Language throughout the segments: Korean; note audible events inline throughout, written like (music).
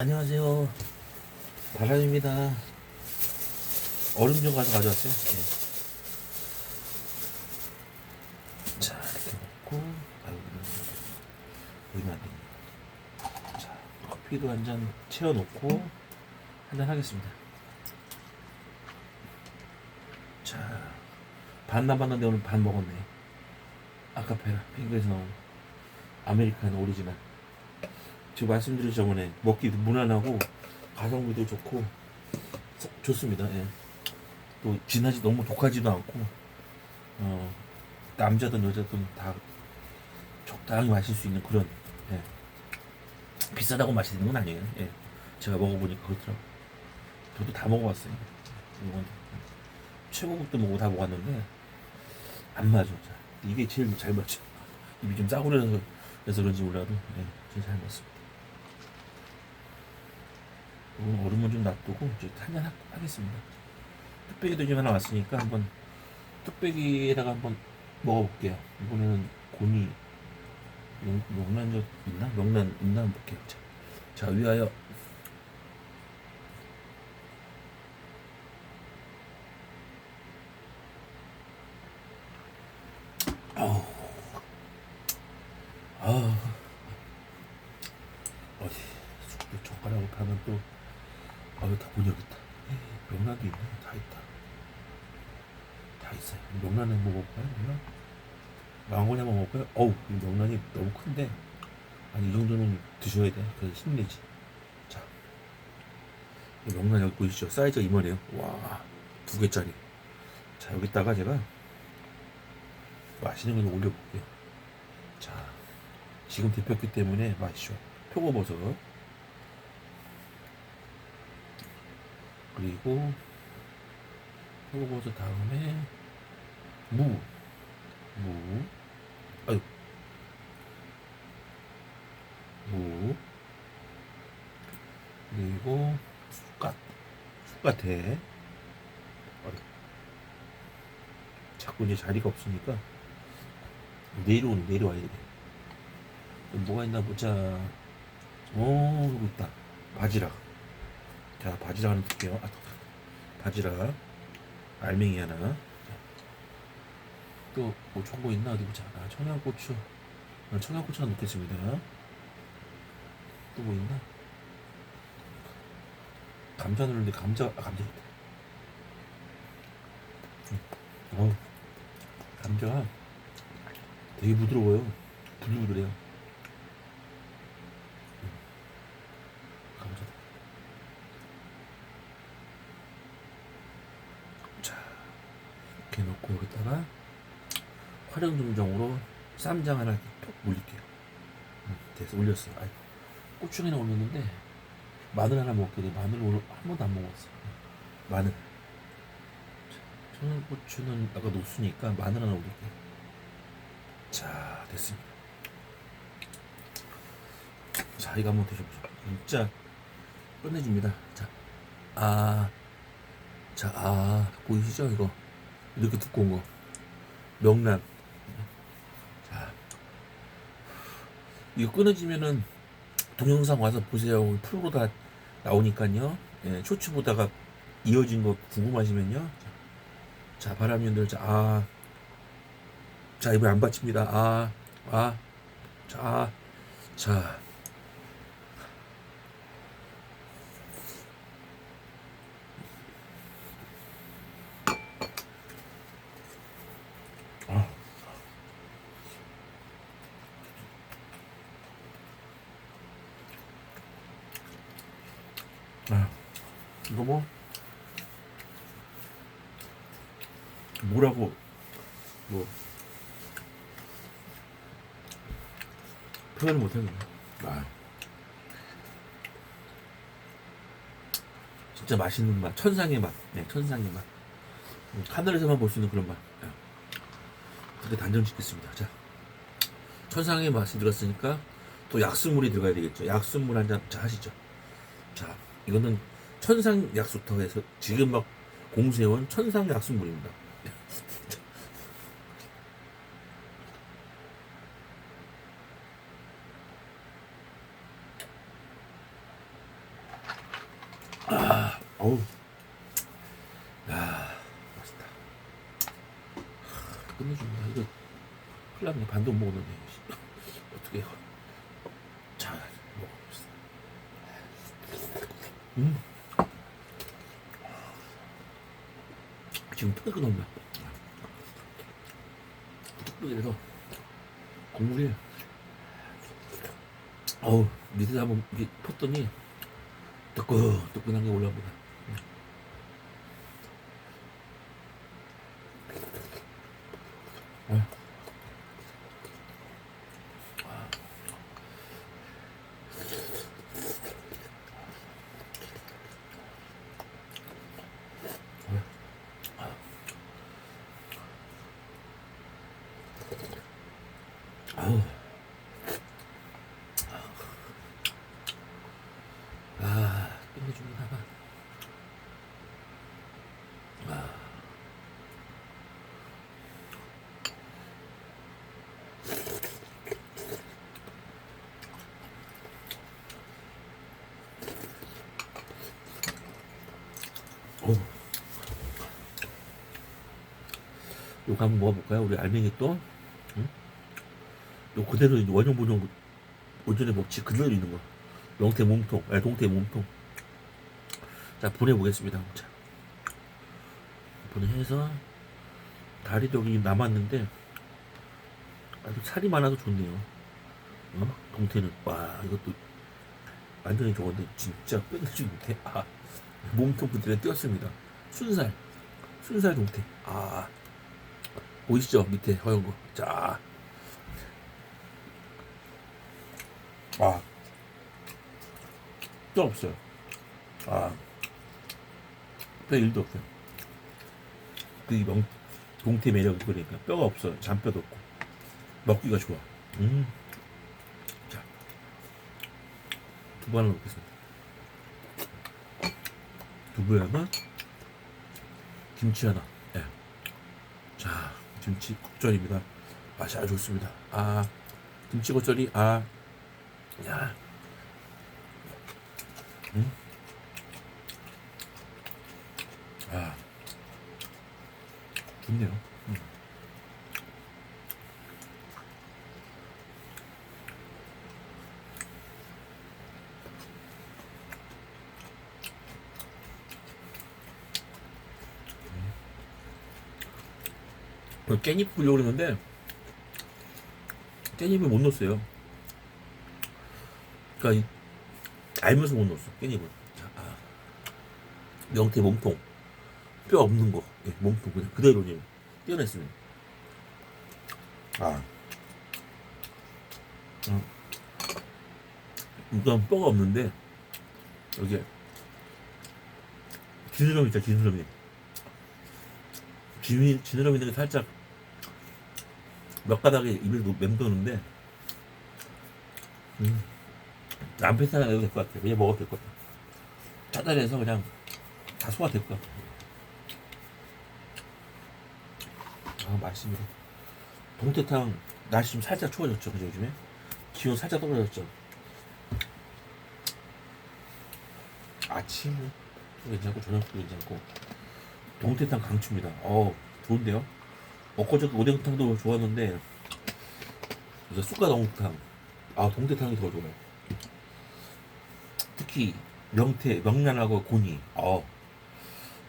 안녕하세요. 바람입니다. 얼음 좀 가서 가져왔어요. 네. 자, 이렇게 놓고, 아이고, 보이면. 자, 커피도 한 잔 채워놓고, 한 잔 하겠습니다. 자, 반 남았는데 오늘 반 먹었네. 아카페라, 핑크에서 나온 아메리카노 오리지널. 제가 말씀드린 저번에 먹기 무난하고 가성비도 좋고 서- 좋습니다. 예. 또 진하지 너무 독하지도 않고 어, 남자든 여자든 다 적당히 마실 수 있는 그런 예. 비싸다고 마시는 건 아니에요. 예. 제가 먹어보니까 그렇더라고. 저도 다 먹어봤어요. 이건 최고급도 먹고 다 먹었는데 안 맞아. 자, 이게 제일 잘 맞죠. 입이 좀 싸구려서 그래서 그런지 몰라도 예, 제일 잘 맞습니다. 오늘 얼음은 좀 놔두고 이제 한잔 하- 하겠습니다. 뚝배기도 지금 하나 왔으니까 한번 뚝배기에다가 한번 먹어볼게요. 이번에는 곤이 명, 명란젓 있나? 명란 있나 한번 볼게요. 자, 자 위하여 아우 아 어디 숟- 젓가락으로 파면 또 아유 다 문이 여기 있다 명란도 있네 다 있다 다 있어요 명란 한번 먹을까요? 명란 망고니 한번 먹을까요? 어우 이 명란이 너무 큰데. 아니 이 정도는 드셔야 돼. 그래서 힘내지. 자이 명란 여기 보이시죠? 사이즈가 이만해요. 와두 개짜리. 자 여기다가 제가 맛있는 걸 올려볼게요. 자 지금 데폈기 때문에 맛있죠? 표고버섯. 그리고 표고버섯 다음에 무, 무, 아유, 무, 그리고 쑥갓, 아유, 자꾸 이제 자리가 없으니까 내려오 내려와야 돼. 뭐가 있나 보자. 오, 여기 있다. 바지락. 자, 바지락 하나 넣을게요. 아, 바지락. 알맹이 하나. 뭐 좋은 거 있나? 어디 보자. 아, 청양고추. 아, 청양고추 하나 넣겠습니다. 또 뭐 있나? 감자 넣는데 감자, 아, 감자. 음. 어, 감자가 되게 부드러워요. 부들부들해요. 감자. 놓고 여기다가 활용점정으로 쌈장 하나 톡 올릴게요. 음, 돼서 올렸어요. 아이, 고추기나 올렸는데 마늘 하나 먹게 마늘 오늘 한 번도 안 먹었어. 마늘. 자, 청양고추는 아까 녹수니까 마늘 하나 올릴게요. 자, 됐습니다. 자, 이거 한번 드셔보세요. 진짜 끝내줍니다. 자, 아, 자, 아, 보이시죠? 이거. 이렇게 두꺼운 거. 명란. 자, 이거 끊어지면은 동영상 와서 보세요. 프로 다 나오니까요. 예, 쇼츠 보다가 이어진 거 궁금하시면요. 자, 바람연들, 자, 아, 자, 이번에 안 받칩니다. 아, 아, 자, 자. 아, 이거 뭐 뭐라고 뭐 표현을 못하겠네. 아, 진짜 맛있는 맛, 천상의 맛, 네, 천상의 맛. 음, 하늘에서만 볼 수 있는 그런 맛. 네. 그렇게 단정 짓겠습니다. 자, 천상의 맛이 들었으니까 또 약수물이 들어가야 되겠죠. 약수물 한 잔, 자, 하시죠. 자, 이거는 천상 약수터 해서 지금 막 공세원 천상 약수물입니다. (laughs) 어우. 야, 맛있다. 끝내준다. 이거 큰일 났네. 반도 못 먹었는데. 어떻게 해요? 자, 먹어봅시다. 음. 지금 뜨끈뜨끈합니다. 뜨끈해서 국물이 어우 밑에서 한번 이렇게 폈더니 뜨끈뜨끈한 게 올라옵니다. 아. 아우. 아, 끝내줍니다. 아. 어우. 요거 한번 먹어볼까요? 우리 알맹이 또. 응? 요 그대로 원형 본형 오전에 먹지 그대로 있는 거. 명태 몸통, 아니 동태 몸통. 자 보내보겠습니다. 자 보내해서 다리 저기 남았는데 아주 살이 많아서 좋네요. 어? 동태는 와 이것도 완전히 좋은데 진짜 못해. 아 몸통 그대로 띄었습니다. 순살, 순살 동태. 아 보이시죠 밑에 허연 거. 자. 아, 뼈 없어요. 아, 뼈 일도 없어요. 그게 명, 동태 매력이 그러니까 뼈가 없어요. 잔뼈도 없고 먹기가 좋아. 음, 자, 두부 하나 넣겠습니다. 두부에 하나, 김치 하나. 예. 자, 김치 국절입니다. 맛이 아주 좋습니다. 아, 김치 겉절이 아. 야. 음? 아. 좋네요. 음. 깻잎 뿌려고 그러는데 깻잎을 못 넣었어요. 그러니까 이- 알면서 못 넣었어 깻잎을. 자, 아. 명태 몸통 뼈 없는 거 예, 몸통 그냥 그대로 그냥 떼어냈습니다. 아, 어. 일단 뼈가 없는데 여기 지느러미 지느러미. 지느러미 지느러미 있는 게 살짝 몇 가닥에 입을 놓- 맴도는데 음. 안 뺏어나 내도 될 것 같아. 그냥 먹어도 될 것 같아. 짜잘해서 그냥 다 소화 될 것 같아. 아, 맛있습니다. 동태탕 날씨 좀 살짝 추워졌죠, 그죠, 요즘에? 기온 살짝 떨어졌죠. 아침 괜찮고 저녁도 괜찮고 동태탕 강추입니다. 어 좋은데요? 엊그저 오뎅탕도 좋았는데 이제 쑥갓어묵탕 아 동태탕이 더 좋아요. 특히 명태, 명란하고 고니, 어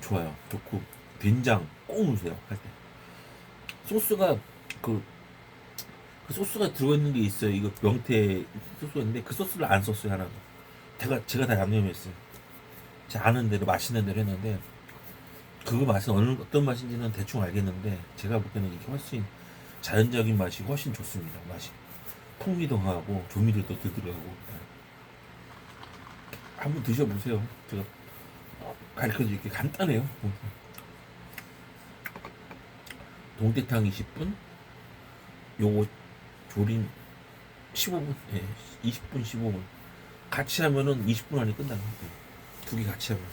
좋아요, 좋고 된장 꼭 넣으세요 할 때. 소스가 그, 그 소스가 들어있는 게 있어요. 이거 명태 소스가 있는데 그 소스를 안 썼어요 하나. 제가 제가 다 양념했어요. 제가 아는 대로 맛있는 대로 했는데 그 맛은 어느 어떤 맛인지는 대충 알겠는데 제가 볼 때는 이게 훨씬 자연적인 맛이 훨씬 좋습니다. 맛이 풍미도 하고 조미료도 들더라고. 한번 드셔보세요. 제가 가르쳐 드릴게 간단해요. 동태탕 20분, 요거 조림 15분, 예, 20분, 15분. 같이 하면은 20분 안에 끝나요. 두 개 같이 하면.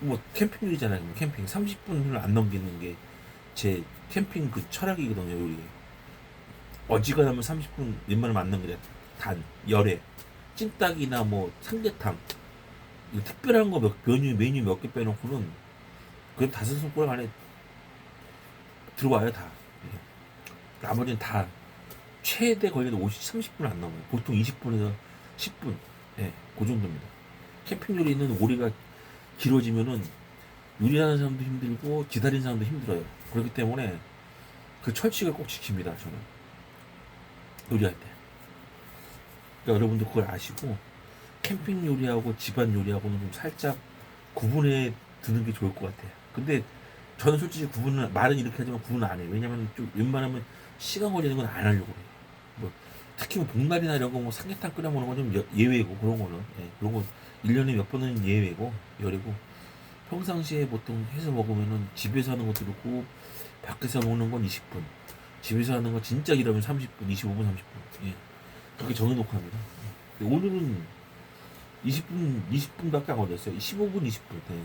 뭐 캠핑이잖아요. 뭐 캠핑 30분을 안 넘기는 게 제 캠핑 그 철학이거든요. 요리. 어지간하면 30분 웬만하면 안 넘기래. 단 열에 찜닭이나 뭐 삼계탕 이 특별한 거 몇, 메뉴, 메뉴 몇 개 빼놓고는 그냥 다섯 손가락 안에 들어와요, 다. 예. 나머지는 다 최대 걸려도 50, 30분 안 넘어요. 보통 20분에서 10분. 예, 그 정도입니다. 캠핑 요리는 오리가 길어지면은 요리하는 사람도 힘들고 기다리는 사람도 힘들어요. 그렇기 때문에 그 철칙을 꼭 지킵니다, 저는. 요리할 때. 그러니까 여러분들 그걸 아시고 캠핑 요리하고 집안 요리하고는 좀 살짝 구분해 두는 게 좋을 것 같아요. 근데 저는 솔직히 구분을 말은 이렇게 하지만 구분을 안 해요. 왜냐면 좀 웬만하면 시간 걸리는 건 안 하려고 해요. 뭐 특히 뭐 복날이나 이런 거 뭐 삼계탕 끓여 먹는 건 좀 예외고 그런 거는 예, 그런 거 1년에 몇 번은 예외고 열이고 평상시에 보통 해서 먹으면은 집에서 하는 것도 그렇고 밖에서 먹는 건 20분 집에서 하는 거 진짜 일하면 30분 25분 30분 예. 그렇게 정해놓고 합니다 예. 오늘은 20분 20분밖에 안 걸렸어요 15분 20분 예.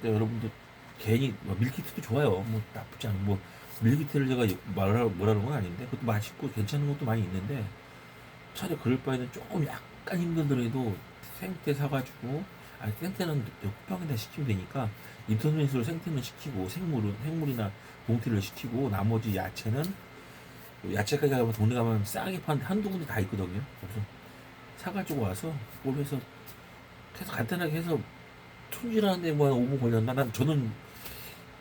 근데 여러분들 괜히 뭐 밀키트도 좋아요 뭐 나쁘지 않은 뭐 밀키트를 제가 말하 뭐라는 건 아닌데 그것도 맛있고 괜찮은 것도 많이 있는데 차라리 그럴 바에는 조금 약간 힘들더라도 생태 사가지고 아니 생태는 쿠팡에다 시키면 되니까 인터넷으로 생태는 시키고 생물은 생물이나 봉태를 시키고 나머지 야채는 야채 가게 가면 동네 가면 싸게 파는 한두 군데 다 있거든요. 그래서 사가지고 와서 그걸 해서 계속 간단하게 해서 손질하는데 뭐 한 5분 걸렸나? 난 저는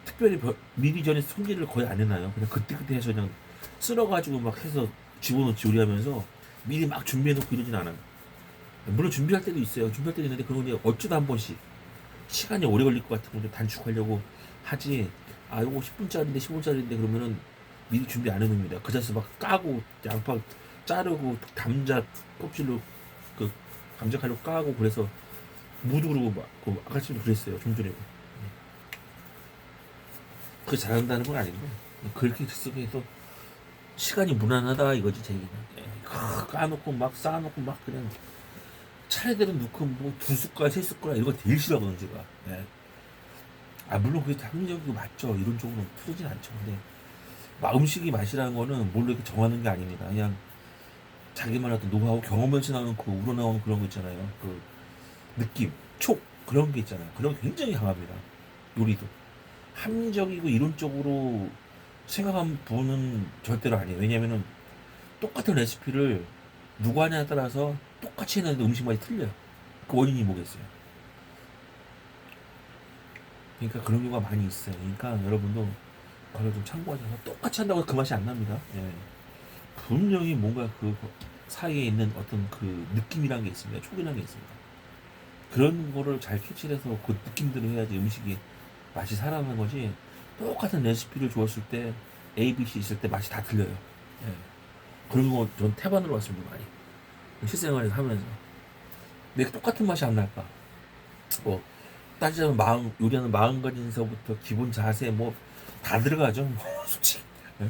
특별히 별- 미리 전에 손질을 거의 안 해놔요. 그냥 그때그때 해서 그냥 쓸어가지고 막 해서 집어넣지 요리하면서 미리 막 준비해놓고 이러진 않아요. 물론 준비할 때도 있어요. 준비할 때도 있는데 그런 게 어쩌다 한 번씩 시간이 오래 걸릴 것 같은 건좀 단축하려고 하지. 아, 이거 10분짜리인데 15분짜리인데 그러면은 미리 준비 안 해놓습니다. 그 자세 막 까고 양파 자르고 감자 껍질로 그 감자 칼로 까고 그래서 무도 그러고 막 그 아까쯤도 그랬어요. 좀 전에. 그 잘한다는 건 아닌데 그렇게 즉석에서 시간이 무난하다 이거지 제 얘기는. 예, 까- 까놓고 막 쌓아놓고 막 그냥 차례대로 넣고 뭐 두 숟갈 세 숟갈 이런 거 제일 싫어하거든요 제가. 예. 아 물론 그게 합리적이고 맞죠. 이론적으로 틀리진 않죠. 근데 막 음식이 맛이라는 거는 뭘로 이렇게 정하는 게 아닙니다. 그냥 자기만 어떤 노하우 경험에서 나오는 그 우러나오는 그런 거 있잖아요. 그 느낌 촉 그런 게 있잖아요. 그런 게 굉장히 강합니다. 요리도 합리적이고 이론적으로 생각한 부분은 절대로 아니에요 왜냐면은 똑같은 레시피를 누구 하냐에 따라서 똑같이 했는데 음식 맛이 틀려요 그 원인이 뭐겠어요 그러니까 그런 경우가 많이 있어요. 그러니까 여러분도 그걸 좀 참고하셔서 똑같이 한다고 그 맛이 안 납니다. 예. 분명히 뭔가 그 사이에 있는 어떤 그 느낌이란 게 있습니다. 촉이란 게 있습니다. 그런 거를 잘 캐치해서 그 느낌대로 해야지 음식이 맛이 살아나는 거지. 똑같은 레시피를 주었을 때 A, B, C 있을 때 맛이 다 틀려요. 예. 그런 거 전 태반으로 왔습니다 많이. 실생활에서 하면서. 왜 똑같은 맛이 안 날까? 뭐 따지자면 마음 요리하는 마음가짐서부터 기본 자세 뭐 다 들어가죠 뭐 (laughs) 솔직히 예?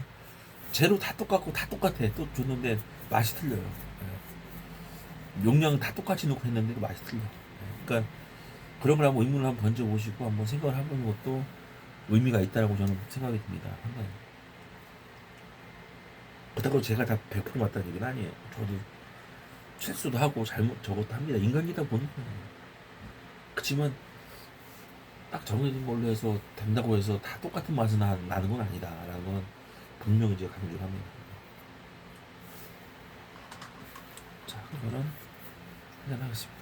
재료 다 똑같고 다 똑같아 또 줬는데 맛이 틀려요 예. 용량 다 똑같이 넣고 했는데도 맛이 틀려 예. 그러니까 그런 걸 한번 의문을 한번 던져보시고 한번 생각을 해보는 것도 의미가 있다라고 저는 생각이 듭니다. 한번. 그렇다고 제가 다 100% 맞다는 얘기는 아니에요. 저도 실수도 하고 잘못 저것도 합니다. 인간이다 보니까. 그렇지만 딱 정해진 걸로 해서 된다고 해서 다 똑같은 맛이 나, 나는 건 아니다라는 거는 분명히 제가 강조를 합니다. 자, 그러면은 한잔 하겠습니다.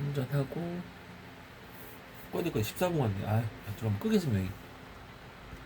자, 한잔 하고 꺼야 될거 14분 왔네. 아, 좀 한번 끄겠습니다. 여기.